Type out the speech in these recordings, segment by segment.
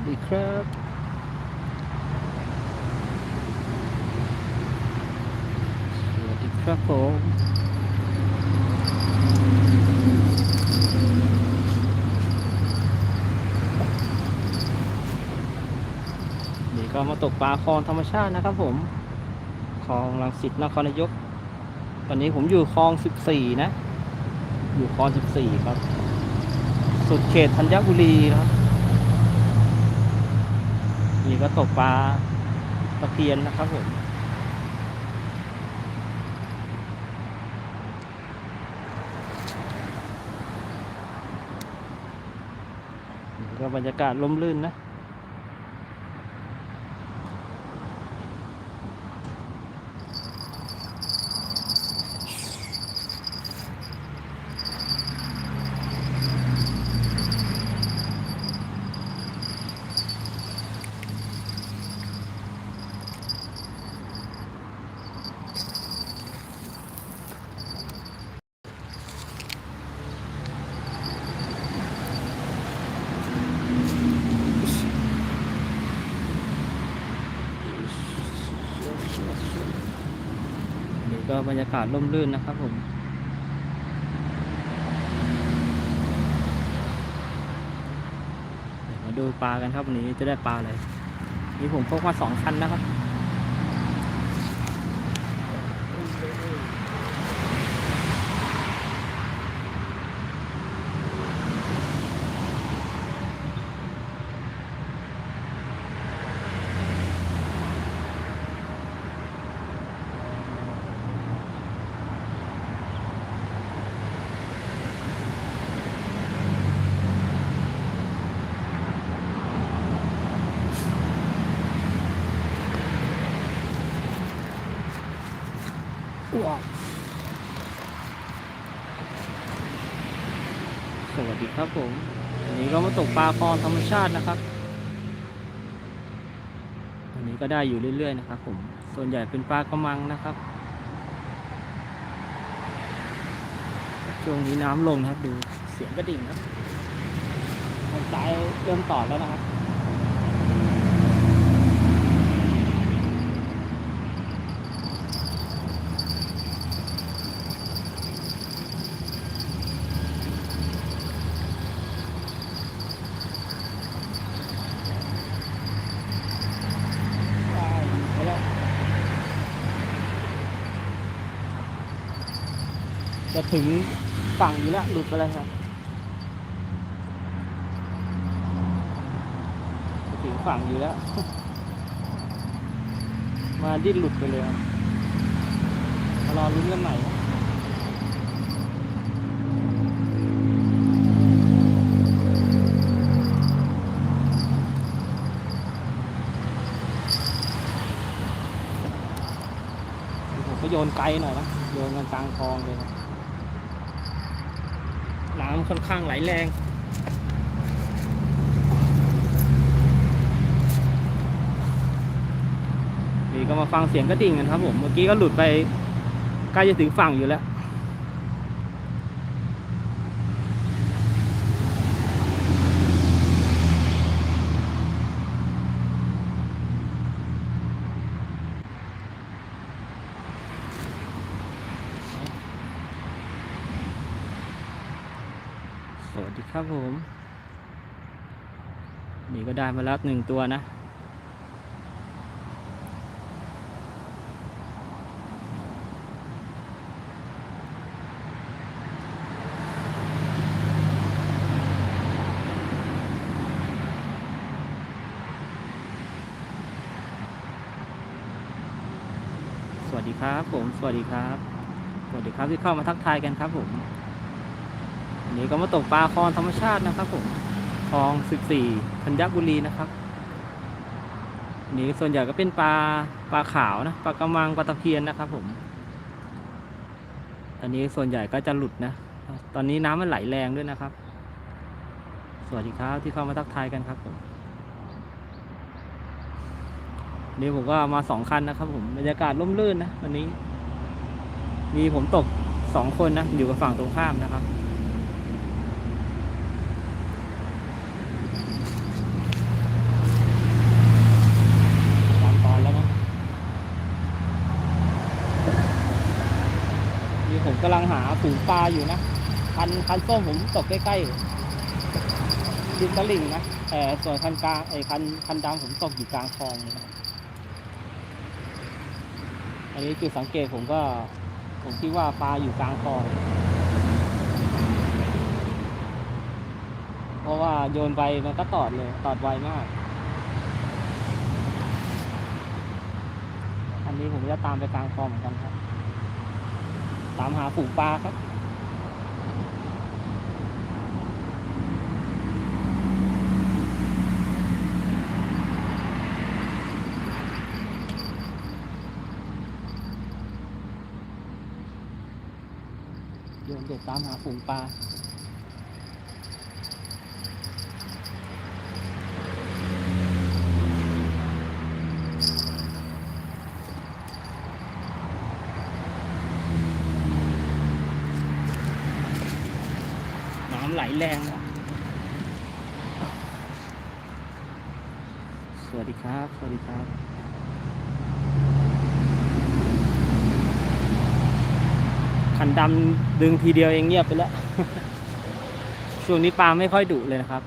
วัสดีครับสวัสดีครับผมนี่ก็มาตกปลาคลองธรรมชาตินะครับผมคลองลังสิตนครนายก ตอนนี้ผมอยู่คลอง 14 นะ อยู่คลอง 14 ครับ สุดเขตธัญบุรีครับ นี่ก็ตกปลาตะเพียนนะครับผมก็บรรยากาศล่มรื่นนะ บรรยากาศร่มรื่นนะครับผมมาดูปลากันครับวันนี้จะได้ปลาอะไรนี่ผมพกมาสองคันนะครับ ครับผมวันนี้ก็มาตกปลาคลองธรรมชาตินะครับวันนี้ก็ได้อยู่เรื่อยๆนะครับผมส่วนใหญ่เป็นปลากระมังนะครับ ช่วงนี้น้ำลงนะครับดูเสียงกระดิ่งครับทางซ้ายเริ่มต่อแล้วนะครับ ไปแล้วจะ ถึงฝั่งอยู่แล้วหลุดไปแล้วครับถึงฝั่งอยู่แล้ว มาดิ้นหลุดไปเลยครับมารอลุ้นกันใหม่ครับผมก็โยนไกลหน่อยนะ โยนกันกลางคลองเลยครับ น้ำค่อนข้างไหลแรงนี่ก็มาฟังเสียงกระดิ่งกันครับผม เมื่อกี้ก็หลุดไปใกล้จะถึงฝั่งอยู่แล้ว ครับผม นี่ก็ได้มาแล้วหนึ่งตัวนะ สวัสดีครับผม สวัสดีครับ สวัสดีครับที่เข้ามาทักทายกันครับผม นนี้ก็มาตกปลาคลองธรรมชาตินะครับผมคลอง 14 ธัญบุรีนะครับนนี้ส่วนใหญ่ก็เป็นปลาปลาขาวนะปลากระมังปลาตะเพียนนะครับ ผม อันนี้ส่วนใหญ่ก็จะหลุดนะ ตอนนี้น้ำมันไหลแรงด้วยนะครับ สวัสดีครับที่เข้ามาทักทายกันครับผมนี่ผมก็มาสองคันนะครับผมบรรยากาศร่มรื่นนะวันนี้ มีผมตกสองคนนะอยู่กับฝั่งตรงข้ามนะครับ ผมกำลังหา ฝูงปลาอยู่นะคันคันส้มผมตกใกล้ๆริมตลิ่งนะแต่ส่วนคันกลางไอ้คันคันดำผมตกอยู่กลางคลองนะอันนี้จุดสังเกตผมก็ ผมคิดว่าปลาอยู่กลางคลองเพราะว่าโยนไปมันก็ตอดเลยตอดไวมาก อันนี้ผมจะตามไปกลางคลองเหมือนกันครับ ตามหาฝูงปลาครับ โยนเด็กตามหาฝูงปลา น้ำไหลแรงนะสวัสดีครับ สวัสดีครับ ขัน ดำดึงทีเดียวเองเงียบไปแล้ว ช่วงนี้ปลาไม่ค่อยดุเลยนะครับ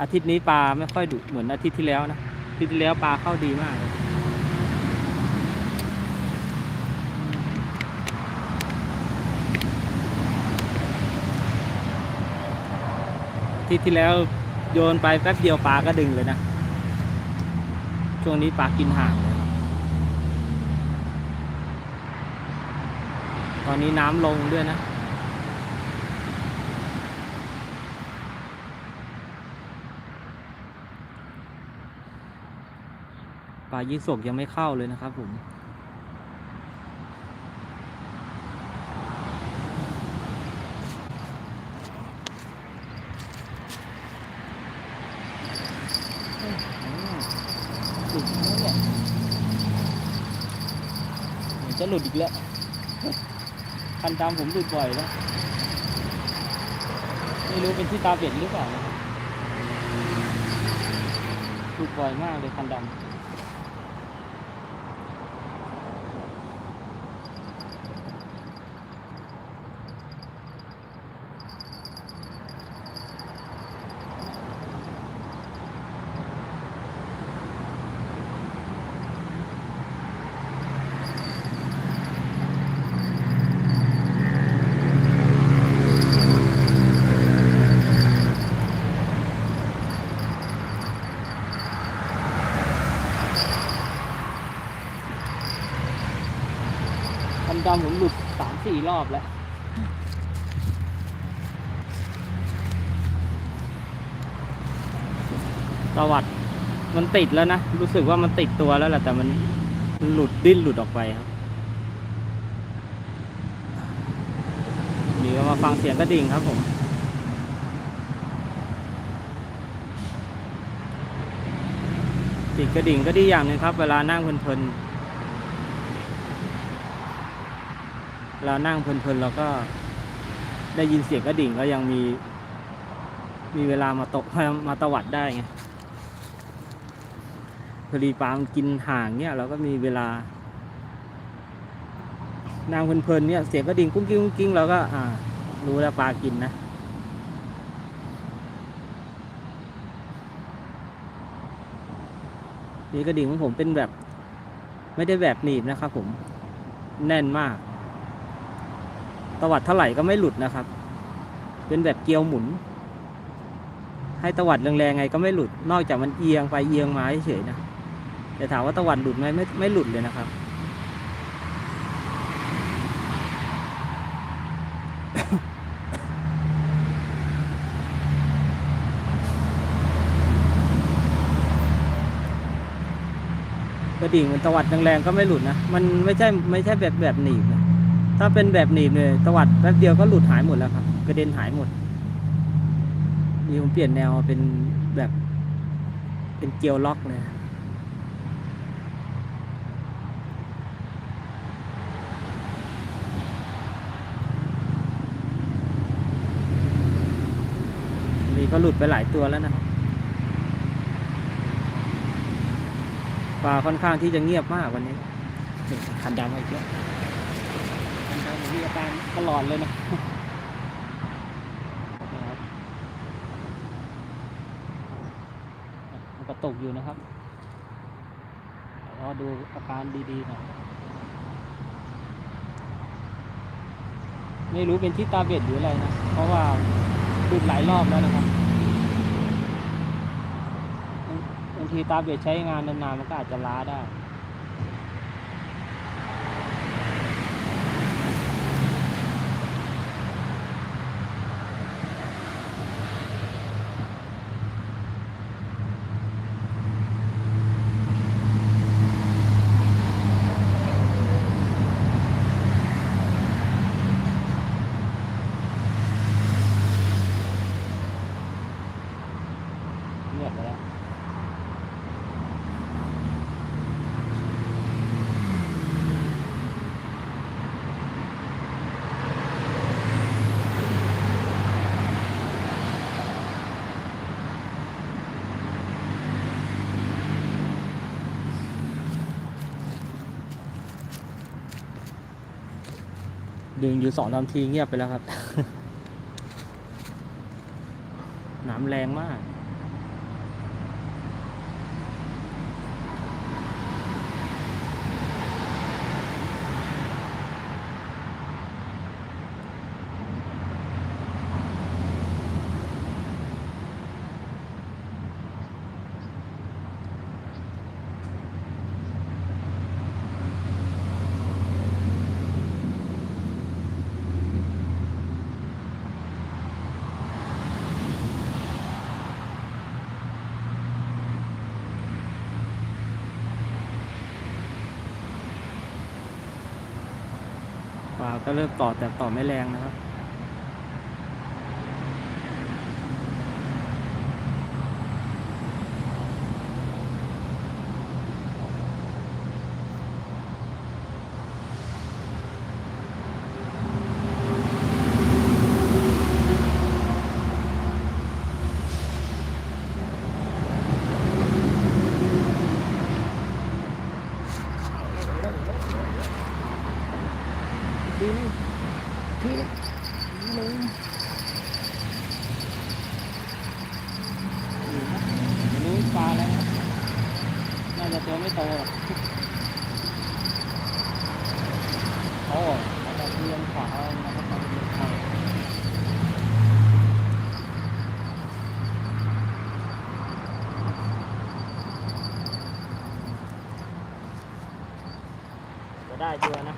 อาทิตย์นี้ปลาไม่ค่อยดุเหมือนอาทิตย์ที่แล้วนะอาทิตย์ที่แล้วปลาเข้าดีมากเลยอาทิตย์ที่แล้วโยนไปแป๊บเดียวปลาก็ดึงเลยนะ ช่วงนี้ปลากินห่างเลย ตอนนี้น้ำลงด้วยนะปลายี่สกยังไม่เข้าเลยนะครับผมหลุดแล้วเนี่ยเหมือนจะหลุดอีกแล้ว คันดำผมหลุดบ่อยแล้วไม่รู้เป็นที่ตาเบ็ดหรือเปล่านะหลุดบ่อยมากเลยคันดำ ดำผมหลุดสามสี่รอบแล้วสวัดมันติดแล้วนะ รู้สึกว่ามันติดตัวแล้วแหละแต่มันหลุดดิ้นหลุดออกไปครับเดี๋ยวมาฟังเสียงกระดิ่งครับผมติดกระดิ่งก็ดีอย่างนึงครับ เวลานั่งเพลินๆ เวลานั่งเพลินๆเราก็ได้ยินเสียงกระดิ่งก็ยังมี มีเวลามาตกมาตวัดได้ไงพอดีปลามกินห่างเนี่ยเราก็มีเวลา นั่งเพลินๆเนี่ยเสียงกระดิ่งกุ้งกิ้งกุ้งกิ้งเราก็อ่า รู้แล้วปลากินนะนี่กระดิ่งของผมเป็นแบบ ไม่ได้แบบหนีบนะครับผมแน่นมาก ตวัดเท่าไหร่ก็ไม่หลุดนะครับ เป็นแบบเกลียวหมุน ให้ตวัดแรงๆไงก็ไม่หลุด นอกจากมันเอียงไปเอียงมาเฉยๆนะแต่ถามว่าตวัดหลุดไหมไม่ไม่หลุดเลยนะครับ กระดิ่งมันตวัดแรงๆก็ไม่หลุดนะ มันไม่ใช่ไม่ใช่แบบแบบหนีบนะ ถ้าเป็นแบบหนีบเลยตวัดแป๊บเดียวก็หลุดหายหมดแล้วครับ กระเด็นหายหมด นี่ผมเปลี่ยนแนวเป็นแบบ เป็นเกลียวล็อกเลยนี่ก็หลุดไปหลายตัวแล้วนะปลาค่อนข้างที่จะเงียบมากวันนี้คันดำอีกแล้ว มีอาการตลอดเลยนะมันกระตกอยู่นะครับรอดูอาการดีๆหน่อยไม่รู้เป็นที่ตาเบ็ดหรืออะไรนะ เพราะว่าดุดหลายรอบแล้วนะครับบางบางทีตาเบ็ดใช้งานนานๆมันก็อาจจะล้าได้ ดึงอยู่สองสามทีเงียบไปแล้วครับ น้ำแรงมาก ก็เริ่มต่อแต่ต่อไม่แรงนะครับ ดินทีหนึ่งไม่รู้ปลาอะไรนะน่าจะตัวไม่โตหรอกโอ้เอาตะเพียนขาวนะครับตะเพียนขาวจะได้ตัวนะ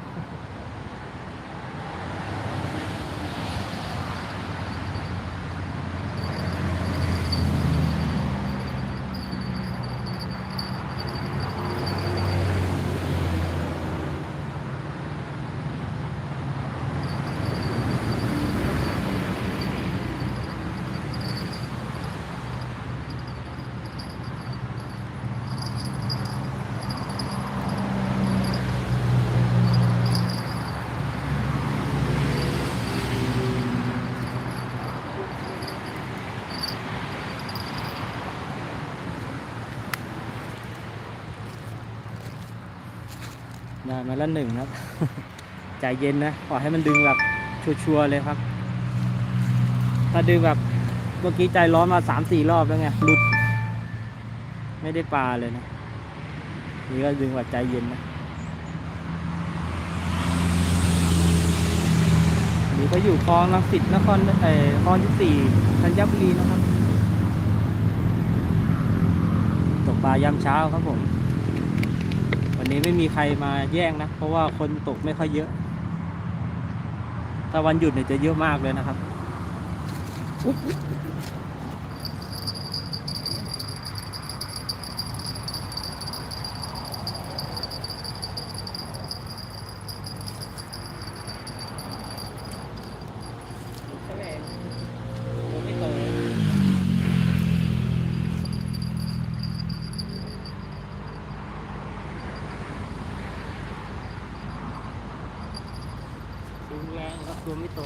ได้มาแล้วหนึ่งครับ ใจเย็นนะขอให้มันดึงแบบชัวร์ๆเลยครับ ถ้าดึงแบบเมื่อกี้ใจร้อนมาสามสี่รอบแล้วไงหลุด ไม่ได้ปลาเลยนะ นี่ก็ดึงแบบใจเย็นนะนี่ก็อยู่คลองลังสิตนครเอ่อคลองที่สี่ธัญบุรีนะครับ ตกปลายามเช้าครับผม นนี้ไม่มีใครมาแย่งนะ เพราะว่าคนตกไม่ค่อยเยอะถ้าวันหยุดเนี่ยจะเยอะมากเลยนะครับอุ๊ยไม่โตดูแรงครับ ตัวไม่โต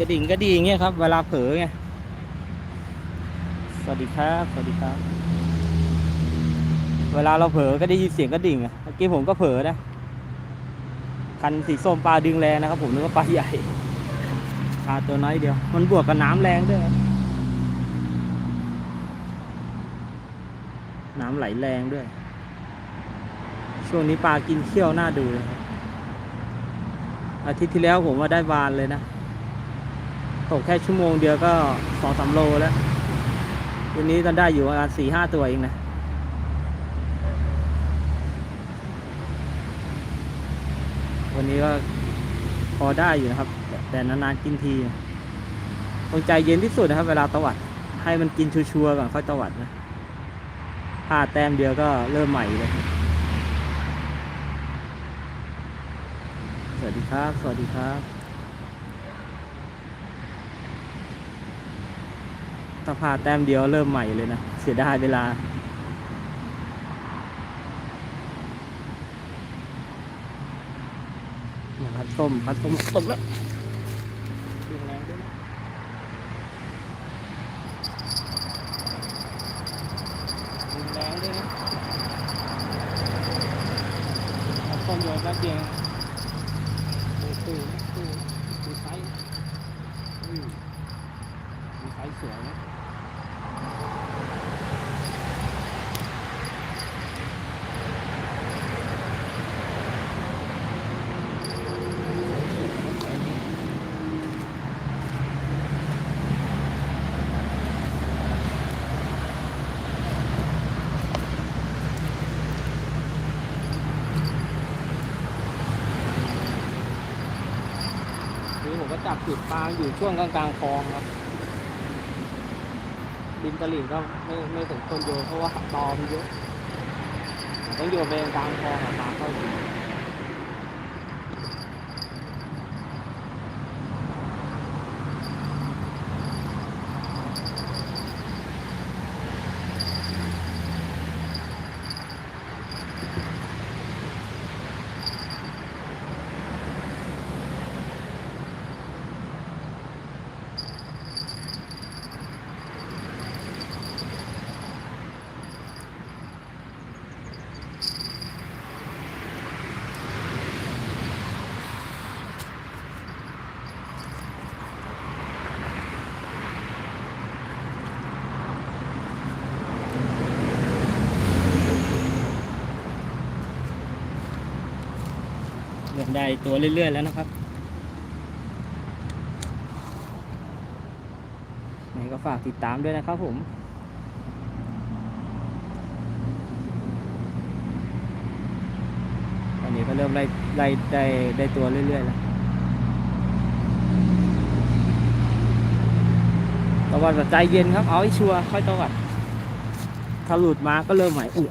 กระดิ่งก็ดีอย่างเงี้ยครับ เวลาเผลอไง สวัสดีครับ สวัสดีครับ เวลาเราเผลอก็ได้ยินเสียงกระดิ่งอะเมื่อกี้ผมก็เผลอนะ คันสีส้มปลาดึงแรงนะครับ ผมนึกว่าปลาใหญ่ ปลาตัวน้อยเดียว มันบวกกับน้ำแรงด้วย น้ำไหลแรงด้วย ช่วงนี้ปลากินเขี้ยวน่าดูเลยครับอาทิตย์ที่แล้วผมว่าได้วานเลยนะ ตกแค่ชั่วโมงเดียวก็สองสามโลแล้ววันนี้ก็ได้อยู่ประมาณสี่ห้าตัวเองนะวันนี้ก็พอได้อยู่นะครับ แต่นานๆกินทีต้องใจเย็นที่สุดนะครับ เวลาตวัด ให้มันกินชัวร์ๆก่อนค่อยตวัดนะพลาดแต้มเดียวก็เริ่มใหม่เลยสวัสดีครับ สวัสดีครับ ถ้าพลาดแต้มเดียวเริ่มใหม่เลยนะ เสียดายเวลา พัดส้ม พัดส้มตกแล้วแรงด้วยนะพัดส้มโยนแป๊บเดียวดูตู้นะตู้ดูไซส์อืมดูไซส์สวยนะนี่ผมก็ จุดปลาอยู่ช่วงกลางกลางๆคลองครับดินตลิ่งก็ไม่ไม่ถึงคนโยนเพราะว่าตอมเยอะต้องโยนไปกลางคลองอะปลาเข้าอยู่ ได้ตัวเรื่อย ๆ แล้วนะครับยังไงก็ฝากติดตามด้วยนะครับผมตอนนี้ก็เริ่มไล่ไล่ได้ได้ตัวเรื่อย ๆ แล้วตะวัดแบบใจเย็นครับ เอาให้ชัวร์ค่อยตะวัดถ้าหลุดมาก็เริ่มใหม่อุ้ย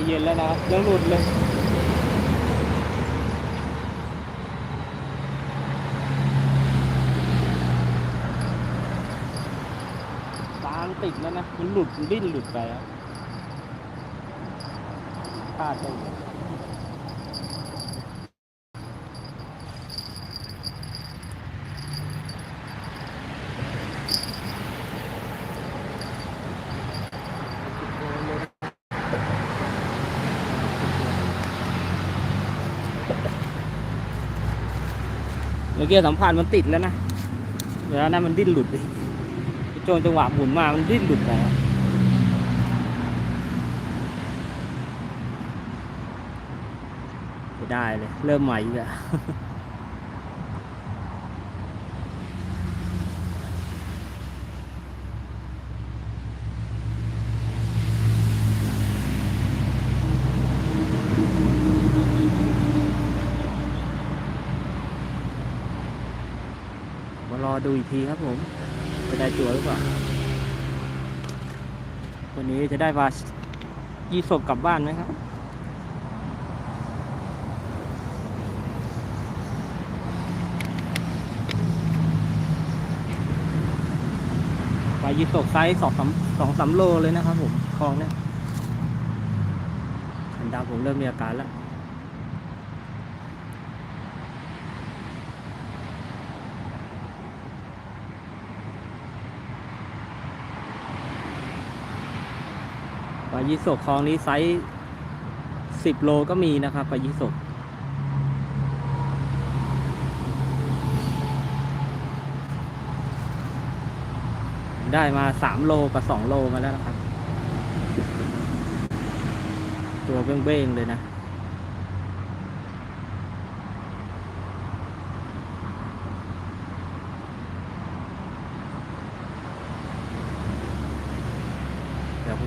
เอาอีกแล้วใจเย็นแล้วนะครับยังหลุดเลยตามันติดแล้วนะ มันหลุดมันดิ้นหลุดไปครับพลาดไปเมื่อกี้สัมผัสมันติดแล้วนะเวลานั้นมันดิ้นหลุดเลยโจนจังหวะหมุนมา มันดิ้นหลุดไปไม่ได้เลย เริ่มใหม่อีกแล้ว รอดูอีกทีครับผมจะได้ตัวหรือเปล่าวันนี้จะได้วายี่ศพกลับบ้านไหมครับปลายี่ศพไซส์สองสามสองสามโลเลยนะครับผมคลองเนี้ยอันดาผมเริ่มมีอาการแล้วายิโสกคลองนี้ไซส์สิบโลก็มีนะครับปลายิโสกได้มาสามโลกับสองโลมาแล้วนะครับ ตัวเบ้งๆเลยนะ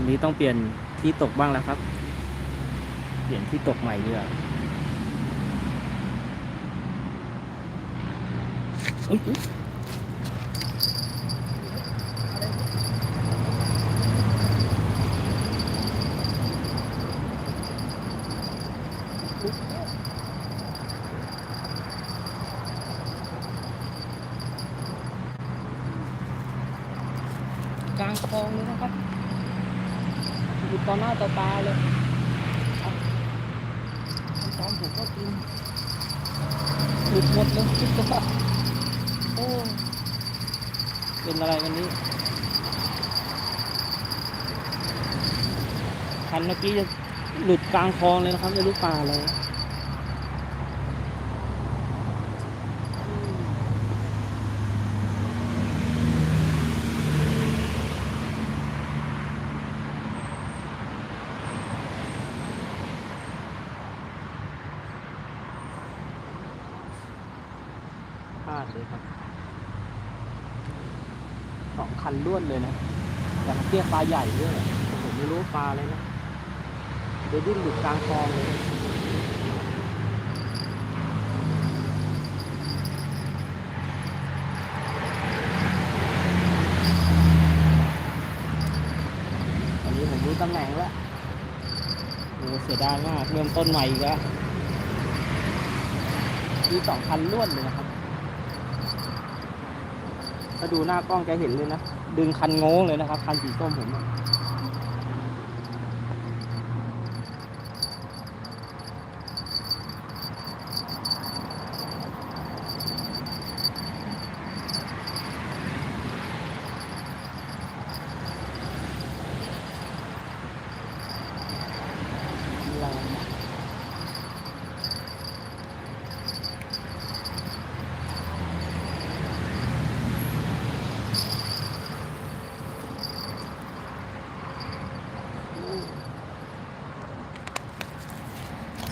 วพรุ่งนี้ต้องเปลี่ยนที่ตกบ้างแล้วครับ เปลี่ยนที่ตกใหม่ดีกว่าอุ๊ยอุ๊ยกลางคลองเลยนะครับ อยู่ต่อหน้าต่อตาเลยเอาตอนผมก็กินหลุดหมดเลยคิดว่าโอ้เป็นอะไรวันนี้คันเมื่อกี้จะหลุดกลางคลองเลยนะครับไม่รู้ปลาอะไรพลาดเลยครับ สองคันล้วนเลยนะแต่เตี้ยปลาใหญ่ด้วยผมไม่รู้ปลาอะไรนะเดี๋ยวดิ้นหลุดกลางคลองเลยอันนี้ผมรู้ตำแหน่งแล้วโอ้เสียดายมากเริ่มต้นใหม่อีกแล้วมีสองคันล้วนเลย ถ้าดูหน้ากล้องจะเห็นเลยนะ ดึงคันโง้งเลยนะครับ คันสีส้มผมอะแรงนะ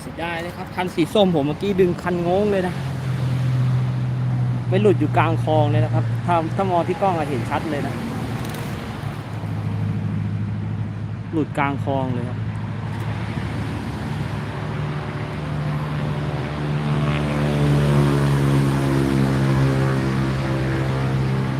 เสียดายเลย คันสีส้มผมเมื่อกี้ดึงคันงงเลยนะไม่หลุดอยู่กลางคลองเลยนะครับ ถ้าถ้ามองที่กล้องอะเห็นชัดเลยนะ หลุดกลางคลองเลยครับ